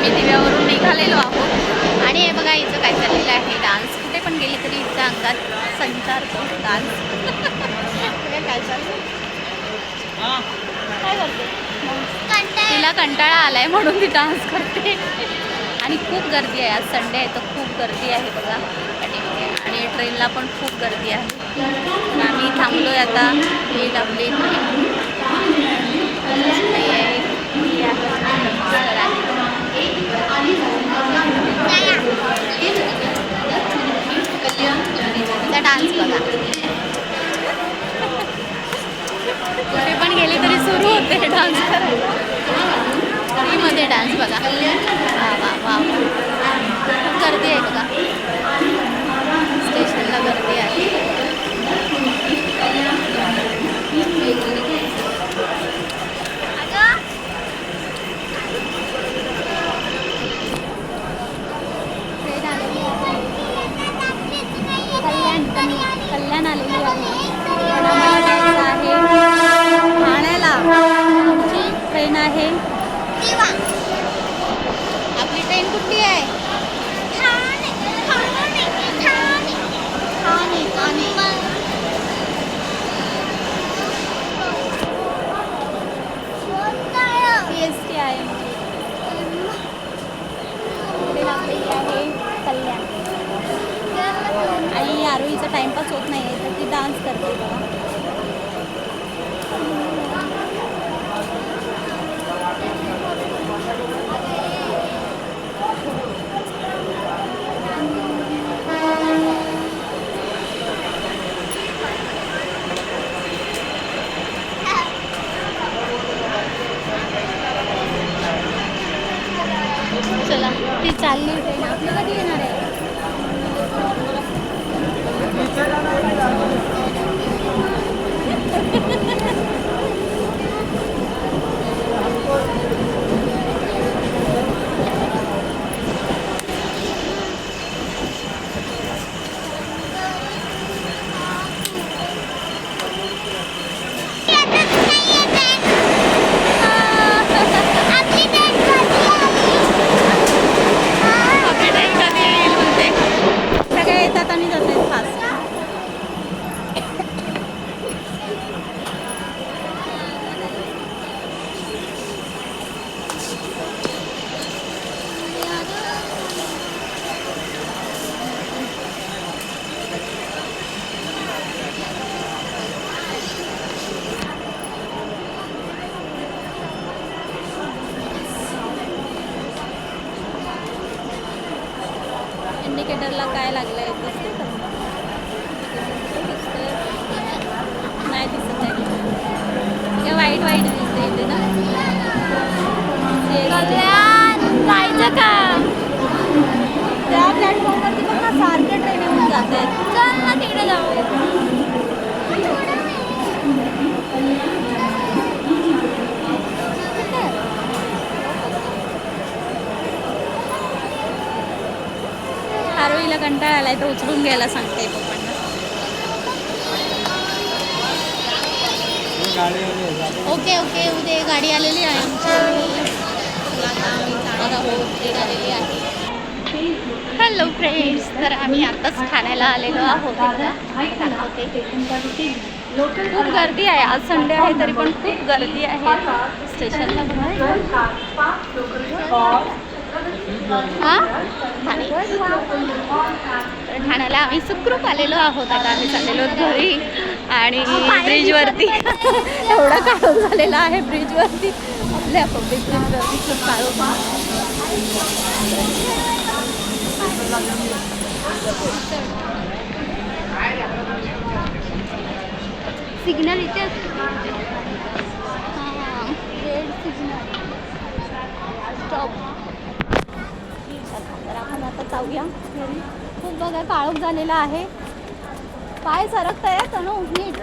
आम्ही दिव्यावरून निघालेलो आहोत. आणि हे बघा हिचं काय चाललेलं आहे? डान्स. कुठे पण गेली तरी हिच्या अंगात संचारतो डान्स. काय चाललं काय करते? तिला कंटाळा आलाय म्हणून ती डान्स करते. आणि खूप गर्दी आहे. आज संडे आहे तर खूप गर्दी आहे बघा. आणि आणि ट्रेनला पण खूप गर्दी आहे. आम्ही थांबलो आहे आता मी आपली नाही आहे. आहे डान्स बघा. कुठे पण गेली तरी सुरू होते डान्स करायला. फ्रीमध्ये डान्स बघा. वा वा वा. गर्दी आहे बघा. स्टेशनला गर्दी आहे. कंटाळा आलाय तर उचलून घ्यायला सांगते. पप्पांना ओके ओके उद्या गाडी आलेली आहे आमची. हो, आलेली आहे. हॅलो फ्रेंड्स तर आम्ही आत्ताच ठाण्याला आलेलो आहोत खूप गर्दी आहे. आज संडे आहे तरी पण खूप गर्दी आहे. स्टेशनला. हा? ठाणे. तर ठाण्याला आम्ही सुखरूप आलेलो आहोत. आता आम्ही चाललेलो घरी आणि ब्रिजवरती. एवढा काळोख झालेला आहे ब्रिजवरती. आपल्या पब्लिक ब्रिजवरती खूप काळोख सिग्नल इथे रेड सिग्नल स्टॉप तर आपण आता जाऊया घरी खूप बघा काळोख झालेला आहे पाय सरकत आहे तनु नीट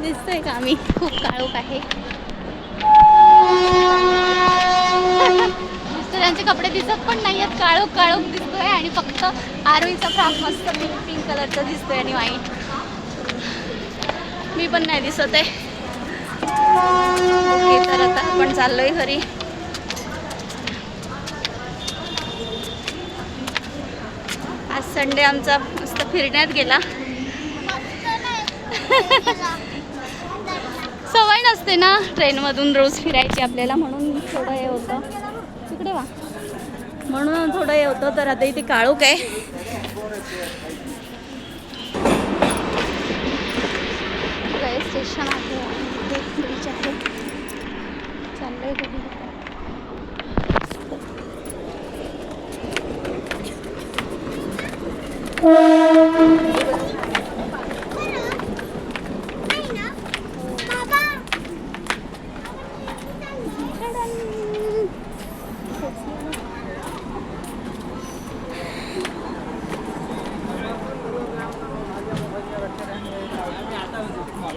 दिसतोय का आम्ही खूप काळोख आहे त्यांचे कपडे दिसत पण नाही आहेत काळोख काळोख दिसतोय आणि फक्त आरोहीचा फ्रॉक मस्त पिंक पिंक कलरचा दिसतोय आणि व्हाईट मी पण नाही दिसत आहे. ओके तर आता आपण चाललोय घरी. आज संडे आमचा मस्त फिरण्यात गेला. सवय नसते ना ट्रेनमधून रोज फिरायची आपल्याला म्हणून थोडं हे होतं. तिकडे वा. म्हणून थोडं हे होतं तर आता इथे काळोख आहे. रेल्वे स्टेशन आहे इथे बीच आहे चाललंय घरी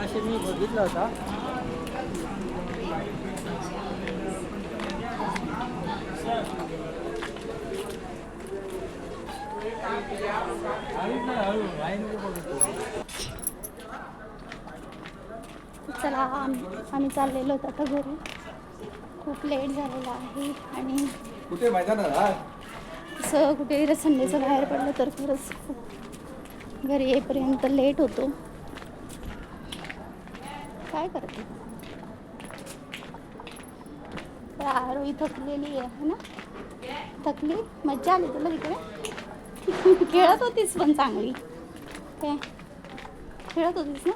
मगाशी मी बघितला होता. चला आम्ही आम्ही चाललेलो होतो आता घरी. खूप लेट झालेला आहे आणि कुठे? असं कुठे संडेचं बाहेर पडलं तर खरंच खूप घरी येईपर्यंत लेट होतो. काय करते? आरोही थकलेली आहे ना? थकली? मज्जा आली तुला तिकडे? खेळत होतीस पण चांगली. काय खेळत होतीस ना?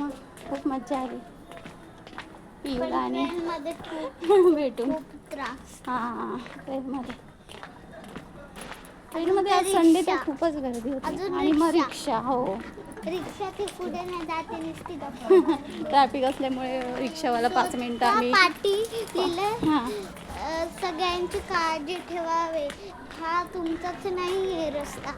मग खूप मज्जा आली. पिऊला आणि भेटून. खूप त्रास. हां ट्रेनमध्ये ट्रेनमध्ये आज संडे तर खूपच गर्दी होती. अजून आणि मग रिक्षा. रिक्षा हो. रिक्षा ती पुढे नाही जाते नुसती. ट्रॅफिक असल्यामुळे रिक्षावाला पाच मिनिटं त्या आम्ही पाटी लिहिलंय हां. अ, सगळ्यांची काळजी ठेवावे. हा तुमचाच नाही आहे रस्ता.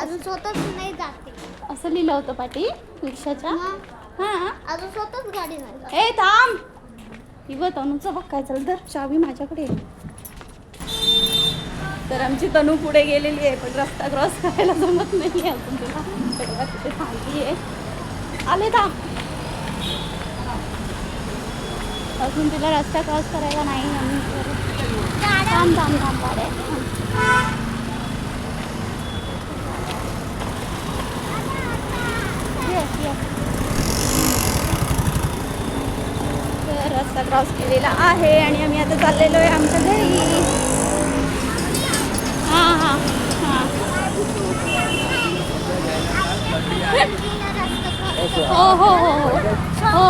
अजून स्वतःच नाही जाते. असं लिहिलं होतं पाटी रिक्षाच्या? मग हां. अजून स्वतःच गाडी नाही जात. ए थांब. बघ तनूचं बघ काय चाल तर चावी माझ्याकडे. आहे. तर आमची तनू पुढे गेलेली आहे पण रस्ता क्रॉस करायला जमत नाही आहे अजून तुला. तिथे थांबली आहे. आले थांब अजून तिला रस्ता क्रॉस करायला नाही आम्ही थांब थांब थांब गाड्या रस्ता क्रॉस केलेला आहे आणि आम्ही आता चाललेलो आहे आमच्या घरी हां हां हां हो हो हो हो हो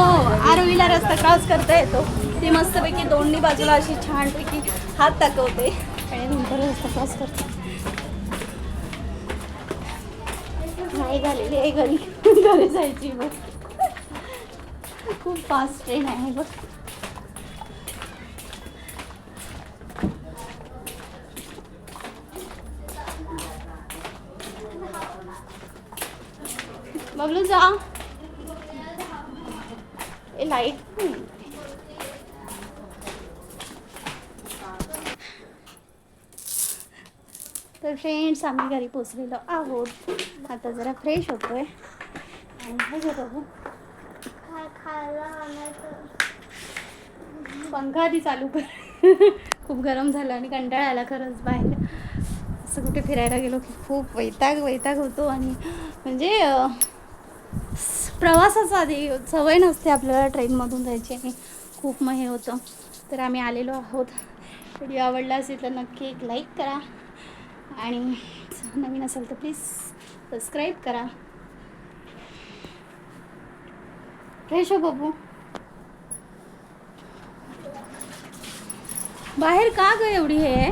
हो रस्ता क्रॉस करता येतो. ती मस्तपैकी दोन्ही बाजूला अशी छानपैकी हात दाखवते. आणि नंतर रस्ता क्रॉस करते. नाही झालेली आहे घरी घरी जायची बघ. खूप फास्ट ट्रेन आहे बघ. बघलू जा. ए लाइट. तर फ्रेंड्स आम्ही घरी पोचलेलो आहोत. आता जरा फ्रेश होतोय. आणि हे बघू. पंखा आधी चालू कर. खूप गरम झालं आणि कंटाळा आला खरंच बाहेर. असं कुठे फिरायला गेलो की खूप वैताग वैताग होतो. आणि म्हणजे प्रवासाचा आधी सवय नसते आपल्याला ट्रेनमधून जायची आणि खूप मग हे होतं. तर आम्ही आलेलो आहोत. व्हिडिओ आवडला असेल तर नक्की एक लाईक करा. आणि नवीन असेल तर प्लीज सबस्क्राईब करा. फ्रेश हो बबू. बाहेर का ग एवढी हे?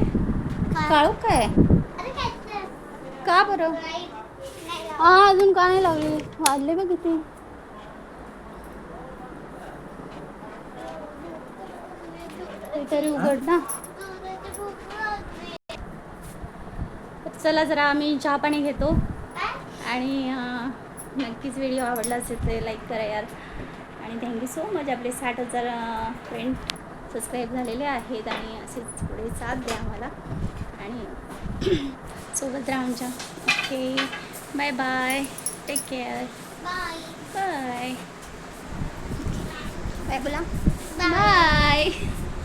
काळोख काय? का बरं. हा अजून का नाही लावली? वाजले बघ किती. तरी उघड ना. चला जरा आम्ही चहा पाणी घेतो? आणि नक्कीच व्हिडिओ आवडला असेल तर लाईक करा यार. आणि थँक्यू सो मच आपले साठ हजार फ्रेंड सबस्क्राईब झालेले आहेत आणि असेच पुढे साथ द्या आम्हाला. आणि सोबत राहा आमच्या okay bye bye take care bye bye bye बोला बाय